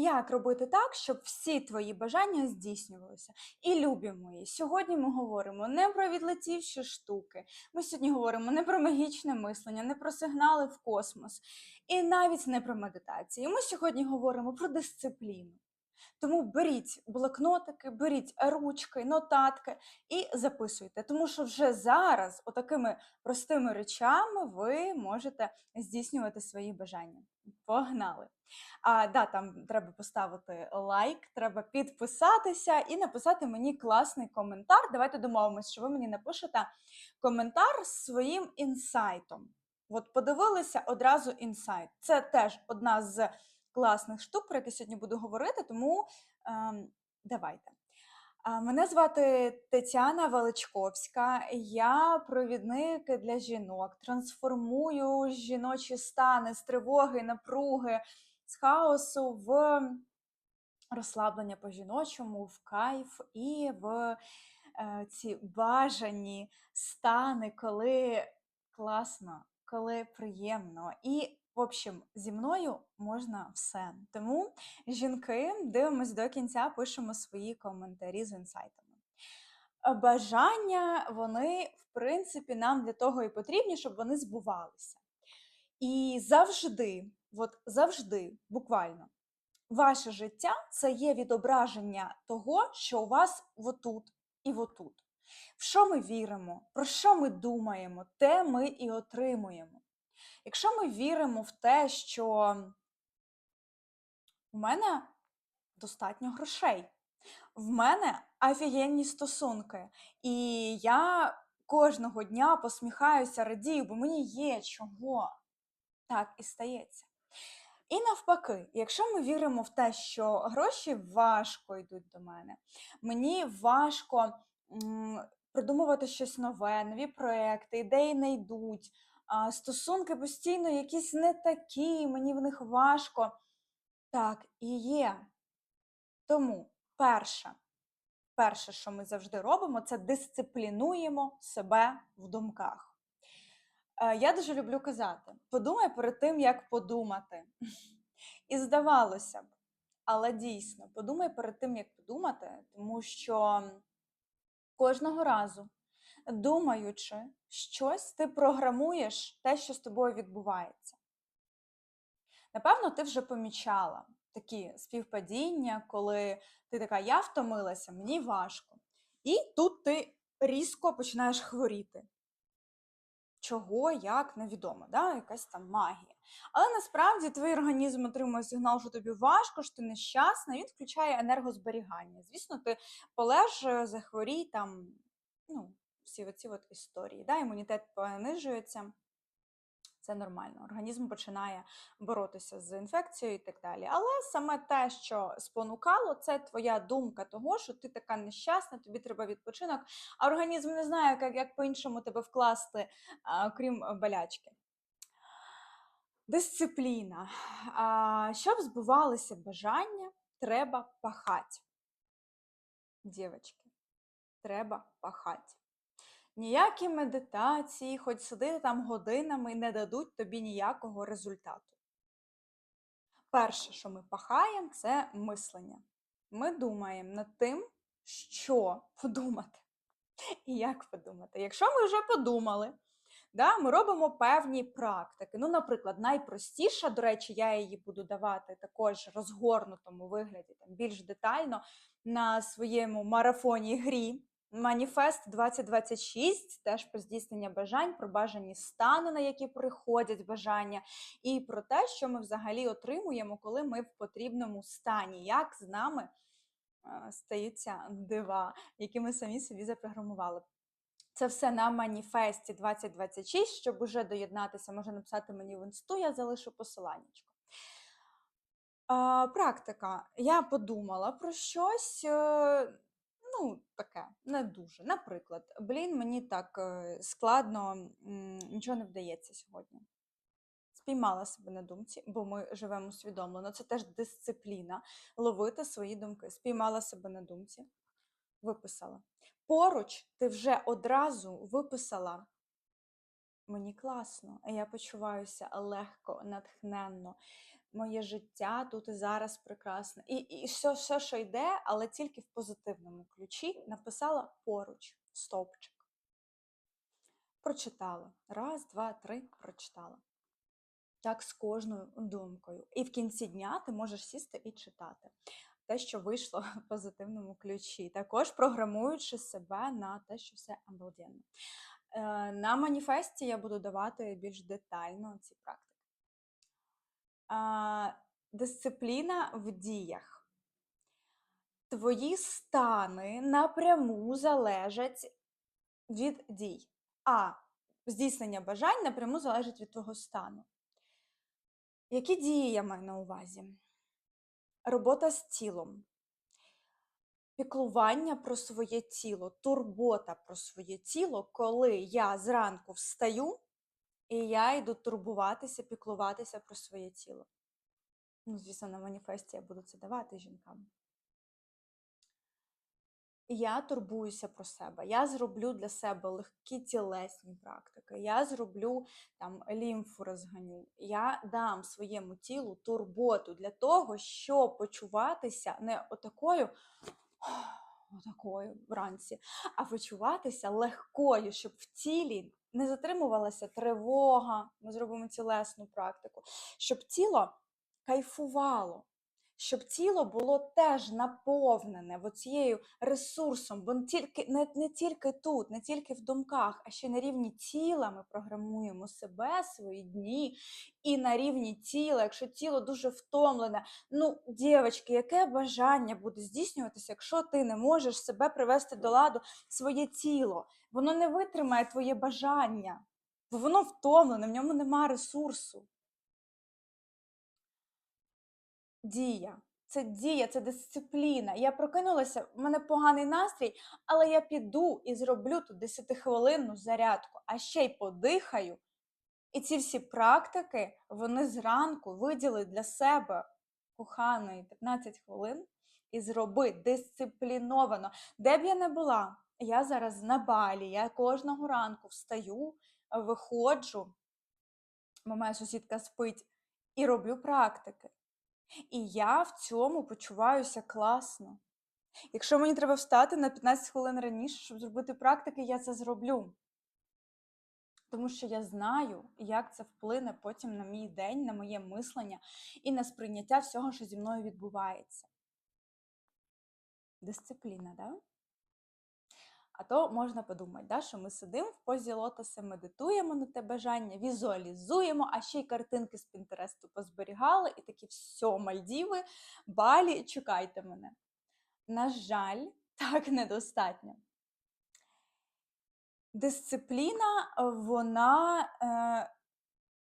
Як робити так, щоб всі твої бажання здійснювалися? І любі мої, сьогодні ми говоримо не про відлетівші штуки. Ми сьогодні говоримо не про магічне мислення, не про сигнали в космос і навіть не про медитації. Ми сьогодні говоримо про дисципліну. Тому беріть блокнотики, беріть ручки, нотатки і записуйте, тому що вже зараз, отакими простими речами, ви можете здійснювати свої бажання. Погнали! А, да, там треба поставити лайк, треба підписатися і написати мені класний коментар. Давайте домовимося, що ви мені напишете коментар з своїм інсайтом. От подивилися одразу інсайт. Це теж одна з класних штук, про які сьогодні буду говорити, тому ем, давайте. Мене звати Тетяна Величковська, я провідник для жінок, трансформую жіночі стани з тривоги, напруги, з хаосу в розслаблення по жіночому, в кайф і в е, ці бажані стани, коли класно, коли приємно. І, в общем, зі мною можна все. Тому, жінки, дивимось до кінця, пишемо свої коментарі з інсайтами. Е, Бажання, вони, в принципі, нам для того і потрібні, щоб вони збувалися. І завжди, от завжди, буквально, ваше життя це є відображення того, що у вас отут і отут. В що ми віримо, про що ми думаємо, те ми і отримуємо. Якщо ми віримо в те, що у мене достатньо грошей, в мене офігенні стосунки, і я кожного дня посміхаюся, радію, бо мені є чого. Так і стається. І навпаки, якщо ми віримо в те, що гроші важко йдуть до мене, мені важко придумувати щось нове, нові проекти, ідеї не йдуть, стосунки постійно якісь не такі, мені в них важко. Так і є. Тому перше, перше, що ми завжди робимо, це дисциплінуємо себе в думках. Е, Я дуже люблю казати: подумай перед тим, як подумати. І здавалося б, але дійсно, подумай перед тим, як подумати, тому що кожного разу, думаючи щось, ти програмуєш те, що з тобою відбувається. Напевно, ти вже помічала такі співпадіння, коли ти така, я втомилася, мені важко. І тут ти різко починаєш хворіти. Чого, як, невідомо, да? якась там магія. Але насправді твій організм отримує сигнал, що тобі важко, що ти нещасна, він включає енергозберігання. Звісно, ти полеж, е, захворій, там, ну, всі оці от історії. Да? Імунітет понижується. Це нормально. Організм починає боротися з інфекцією і так далі. Але саме те, що спонукало, це твоя думка того, що ти така нещасна, тобі треба відпочинок, а організм не знає, як, як по-іншому тебе вкласти, крім е, болячки. Дисципліна. Щоб збувалися бажання, треба пахати. Дівчатки, треба пахати. Ніякі медитації, хоч сидити там годинами, не дадуть тобі ніякого результату. Перше, що ми пахаємо, це мислення. Ми думаємо над тим, що подумати і як подумати. Якщо ми вже подумали, да, ми робимо певні практики. Ну, наприклад, найпростіша, до речі, я її буду давати також розгорнутому вигляді, там, більш детально на своєму марафоні грі. Маніфест 2026 теж про здійснення бажань, про бажані стани, на які приходять бажання, і про те, що ми взагалі отримуємо, коли ми в потрібному стані, як з нами е, стаються дива, які ми самі собі запрограмували. Це все на маніфесті 2026. Щоб уже доєднатися, може написати мені в інсту, я залишу посиланнячко. Практика. Я подумала про щось. Ну, таке, не дуже. Наприклад, блін, мені так складно, нічого не вдається сьогодні. Спіймала себе на думці, бо ми живемо усвідомлено. Це теж дисципліна ловити свої думки. Спіймала себе на думці, виписала. Поруч ти вже одразу виписала. Мені класно, я почуваюся легко, натхненно. Моє життя тут і зараз прекрасне. І, і все, все, що йде, але тільки в позитивному ключі, написала поруч стовпчик. Прочитала. Раз, два, три, прочитала. Так з кожною думкою. І в кінці дня ти можеш сісти і читати те, що вийшло в позитивному ключі. Також програмуючи себе на те, що все обалденно. Е, На маніфесті я буду давати більш детально ці практики. Дисципліна в діях. Твої стани напряму залежать від дій. А здійснення бажань напряму залежить від твого стану. Які дії я маю на увазі? Робота з тілом, піклування про своє тіло, турбота про своє тіло, коли я зранку встаю і я йду турбуватися, піклуватися про своє тіло. Ну, звісно, на маніфесті я буду це давати жінкам. Я турбуюся про себе. Я зроблю для себе легкі тілесні практики. Я зроблю там лімфу розганю. Я дам своєму тілу турботу для того, щоб почуватися не отакою, отакою вранці, а почуватися легкою, щоб в тілі не затримувалася тривога. Ми зробимо тілесну практику, щоб тіло кайфувало щоб тіло було теж наповнене цією ресурсом, бо не тільки, не, не тільки тут, не тільки в думках, а ще на рівні тіла ми програмуємо себе, свої дні, і на рівні тіла, якщо тіло дуже втомлене, ну, дівчатки, яке бажання буде здійснюватися, якщо ти не можеш себе привести до ладу своє тіло, воно не витримає твоє бажання, бо воно втомлене, в ньому нема ресурсу. Дія. Це дія, це дисципліна. Я прокинулася, в мене поганий настрій, але я піду і зроблю тут 10-хвилинну зарядку, а ще й подихаю. І ці всі практики вони зранку виділи для себе коханої 15 хвилин і зроби дисципліновано. Де б я не була, я зараз на балі, я кожного ранку встаю, виходжу, бо моя сусідка спить, і роблю практики. І я в цьому почуваюся класно. Якщо мені треба встати на 15 хвилин раніше, щоб зробити практики, я це зроблю. Тому що я знаю, як це вплине потім на мій день, на моє мислення і на сприйняття всього, що зі мною відбувається. Дисципліна? Да? А то можна подумати, да, що ми сидимо в позі лотоса, медитуємо на те бажання, візуалізуємо, а ще й картинки з Пінтересту позберігали, і такі все, Мальдіви, балі, чекайте мене. На жаль, так недостатньо. Дисципліна, вона, е,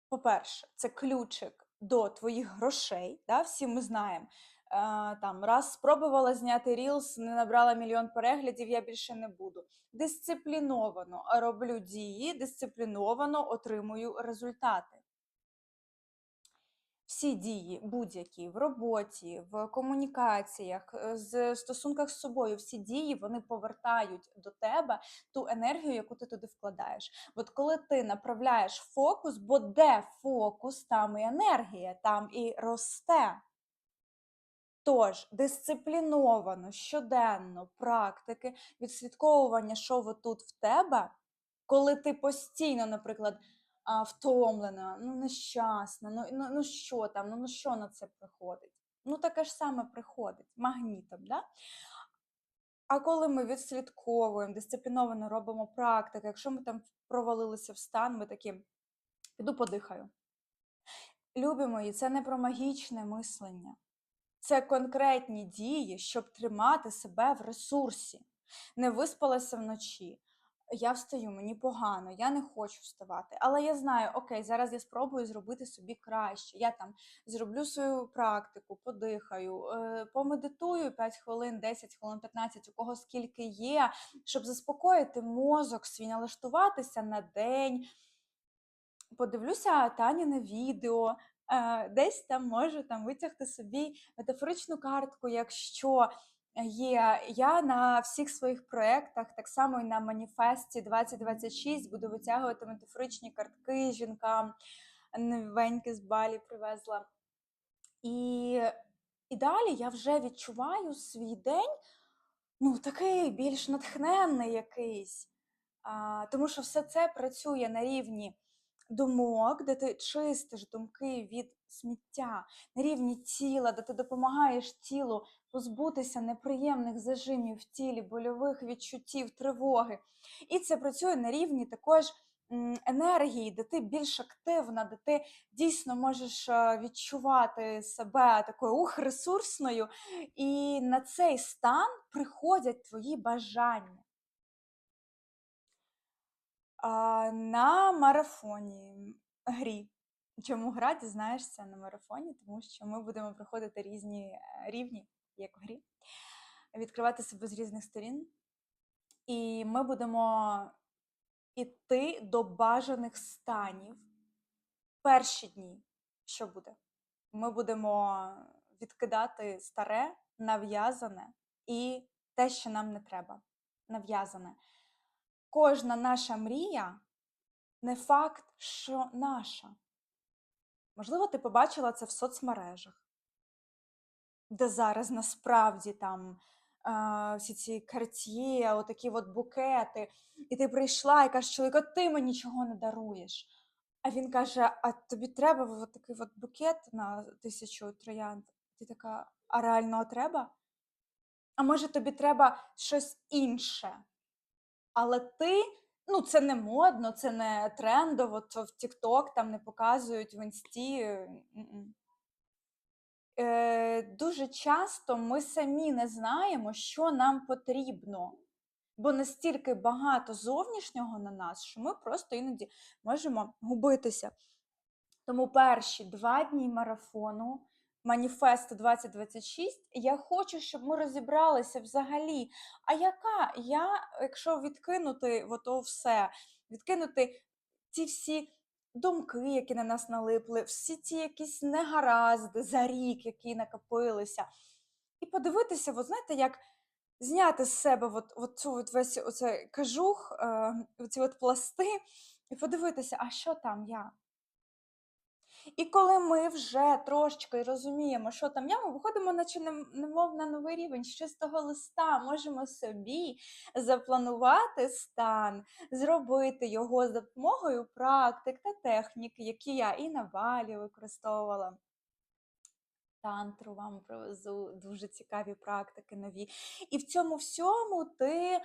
по-перше, це ключик до твоїх грошей. Да? Всі ми знаємо, там раз спробувала зняти рілс, не набрала мільйон переглядів, я більше не буду. Дисципліновано роблю дії, дисципліновано отримую результати. Всі дії, будь-які в роботі, в комунікаціях, е, з стосунках з собою, всі дії вони повертають до тебе ту енергію, яку ти туди вкладаєш. От коли ти направляєш фокус, бо де фокус, там і енергія, там і росте. Тож, дисципліновано, щоденно практики, відслідковування, що ви тут в тебе, коли ти постійно, наприклад, втомлена, ну нещасна, ну ну, ну що там, ну, ну що на це приходить? Ну, таке ж саме приходить магнітом. Да? А коли ми відслідковуємо, дисципліновано робимо практики, якщо ми там провалилися в стан, ми такі піду подихаю. Любі мої, це не про магічне мислення. Це конкретні дії, щоб тримати себе в ресурсі. Не виспалася вночі. Я встаю, мені погано, я не хочу вставати. Але я знаю, окей, зараз я спробую зробити собі краще. Я там зроблю свою практику, подихаю, е, помедитую 5 хвилин, 10 хвилин, 15, у кого скільки є, щоб заспокоїти мозок свій, налаштуватися на день. Подивлюся Таніне відео, десь там можу там витягти собі метафоричну картку, якщо є. Я на всіх своїх проєктах, так само і на маніфесті 2026, буду витягувати метафоричні картки жінкам. Новенькі з балі привезла. І, і далі я вже відчуваю свій день, ну, такий більш натхненний якийсь. А, тому що все це працює на рівні думок, де ти чистиш думки від сміття, на рівні тіла, де ти допомагаєш тілу позбутися неприємних зажимів в тілі, больових відчуттів, тривоги. І це працює на рівні також енергії, де ти більш активна, де ти дійсно можеш е, відчувати себе такою ух, ресурсною, і на цей стан приходять твої бажання. А, на марафоні грі. Чому гра дізнаєшся на марафоні? Тому що ми будемо проходити різні е, рівні, як в грі, відкривати себе з різних сторін. І ми будемо іти до бажаних станів перші дні. Що буде? Ми будемо відкидати старе, нав'язане і те, що нам не треба. Нав'язане. Кожна наша мрія не факт, що наша. Можливо, ти побачила це в соцмережах, де зараз насправді там а, всі ці карт'є, отакі от букети, і ти прийшла і кажеш чоловіку, ти мені нічого не даруєш. А він каже: А тобі треба от такий от букет на тисячу троянд? Ти така, а реально треба? А може тобі треба щось інше? Але ти, ну це не модно, це не трендово, то в TikTok там не показують в інсті. Е, дуже часто ми самі не знаємо, що нам потрібно, бо настільки багато зовнішнього на нас, що ми просто іноді можемо губитися. Тому перші два дні марафону, маніфест 2026, я хочу, щоб ми розібралися взагалі. А яка я, якщо відкинути ото все, відкинути ці всі думки, які на нас налипли, всі ці якісь негаразди за рік, які накопилися, і подивитися, от знаєте, як зняти з себе от, от цю от весь оцей кажух, е, оці от пласти, і подивитися, а що там я? І коли ми вже трошечки розуміємо, що там я, ми виходимо, наче нем- немов на новий рівень з чистого листа, можемо собі запланувати стан, зробити його за допомогою практик та технік, які я і на балі використовувала. Тантру вам привезу дуже цікаві практики нові. І в цьому всьому ти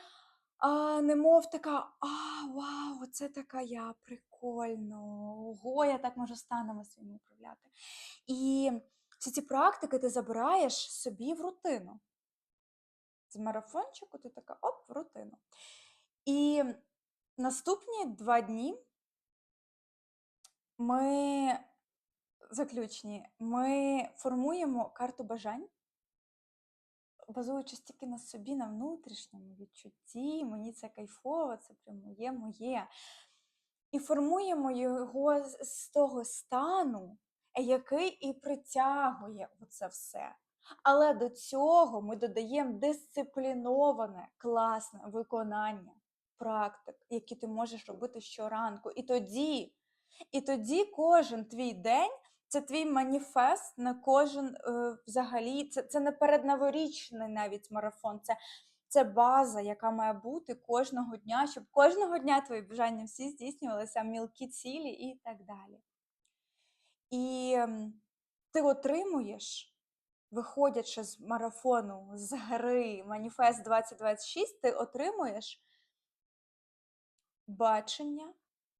а, немов така, а, вау, це така я, прикольно. Ого, я так можу станами своїми управляти. І всі ці практики ти забираєш собі в рутину. З марафончику ти така оп, в рутину. І наступні два дні ми заключні, ми формуємо карту бажань, базуючись тільки на собі, на внутрішньому відчутті. Мені це кайфово, це прям моє моє. І формуємо його з того стану, який і притягує це все. Але до цього ми додаємо дисципліноване, класне виконання практик, які ти можеш робити щоранку. І тоді, і тоді кожен твій день це твій маніфест на кожен е, взагалі. Це, це не передноворічний навіть марафон. Це, це база, яка має бути кожного дня, щоб кожного дня твої бажання всі здійснювалися, мілкі цілі і так далі. І ти отримуєш, виходячи з марафону, з гри Маніфест 2026, ти отримуєш бачення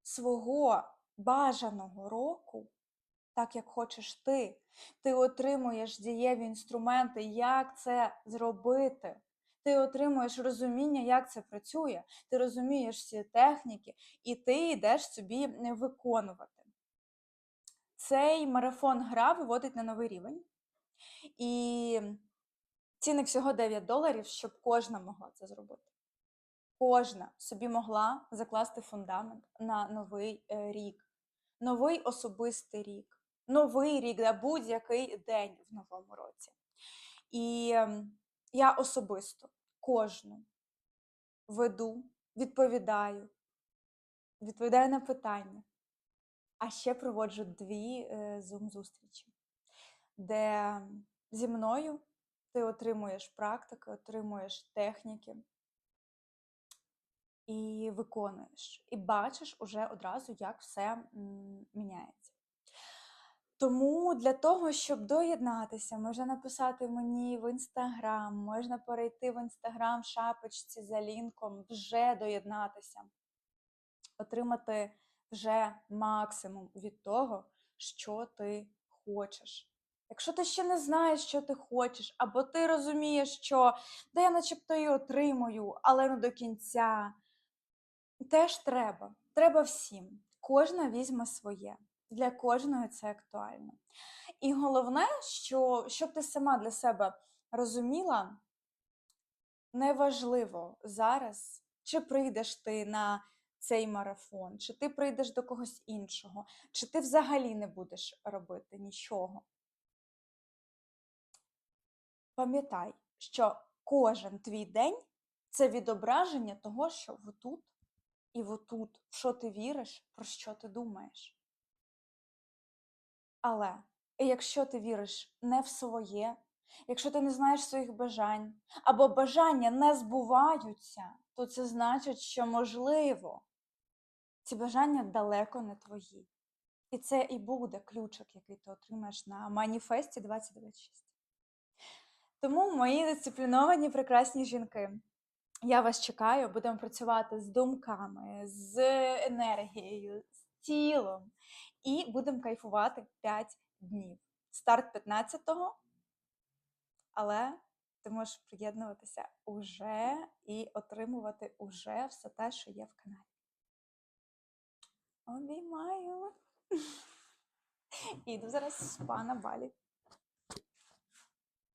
свого бажаного року, так як хочеш ти. Ти отримуєш дієві інструменти, як це зробити. Ти отримуєш розуміння, як це працює, ти розумієш всі техніки, і ти йдеш собі е, виконувати. Цей марафон гра виводить на новий рівень. І цінник всього 9 доларів, щоб кожна могла це зробити. Кожна собі могла закласти фундамент на новий е, рік, новий особистий рік, новий рік, да, будь-який день в новому році. І ем, я особисто кожну веду, відповідаю, відповідаю на питання, а ще проводжу дві е, зум-зустрічі. де зі мною ти отримуєш практики, отримуєш техніки і виконуєш. І бачиш уже одразу, як все міняється. Тому для того, щоб доєднатися, можна написати мені в інстаграм, можна перейти в інстаграм шапочці за лінком, вже доєднатися, отримати вже максимум від того, що ти хочеш. Якщо ти ще не знаєш, що ти хочеш, або ти розумієш, що да я начебто і отримую, але не до кінця, теж треба. Треба всім. Кожна візьме своє. Для кожної це актуально. І головне, що щоб ти сама для себе розуміла, неважливо зараз, чи прийдеш ти на цей марафон, чи ти прийдеш до когось іншого, чи ти взагалі не будеш робити нічого. Пам'ятай, що кожен твій день це відображення того, що отут і отут, в що ти віриш, про що ти думаєш. Але якщо ти віриш не в своє, якщо ти не знаєш своїх бажань, або бажання не збуваються, то це значить, що можливо ці бажання далеко не твої. І це і буде ключик, який ти отримаєш на маніфесті 2026. Тому, мої дисципліновані прекрасні жінки, я вас чекаю, будемо працювати з думками, з енергією, тілом і будемо кайфувати 5 днів. Старт 15-го, але ти можеш приєднуватися уже і отримувати уже все те, що є в каналі. Обіймаю. Іду зараз з пана Балі.